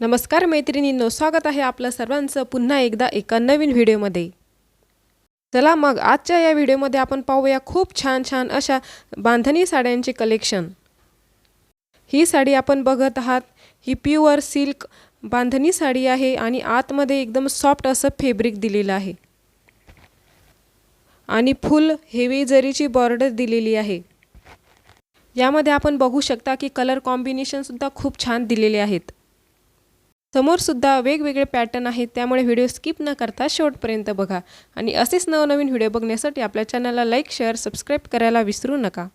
नमस्कार मैत्रिणींनो स्वागत आहे आपलं सर्वांचं पुन्हा एकदा एका नवीन व्हिडिओमध्ये. चला मग आजच्या या व्हिडिओमध्ये आपण पाहूया खूप छान छान अशा बांधणी साड्यांचे कलेक्शन ही साडी आपण बघत आहात. ही प्युअर सिल्क बांधणी साडी आहे आणि आतमध्ये एकदम सॉफ्ट असं फेब्रिक दिलेलं आहे. आणि फुल हेवी जरीची बॉर्डर दिलेली आहे. यामध्ये आपण बघू शकता की कलर कॉम्बिनेशनसुद्धा खूप छान दिलेले आहेत. समोरसुद्धा वेगवेगळे पॅटर्न आहेत त्यामुळे व्हिडिओ स्किप न करता शेवटपर्यंत बघा. आणि असेच नवनवीन व्हिडिओ बघण्यासाठी आपल्या चॅनलला लाईक शेअर सबस्क्राईब करायला विसरू नका.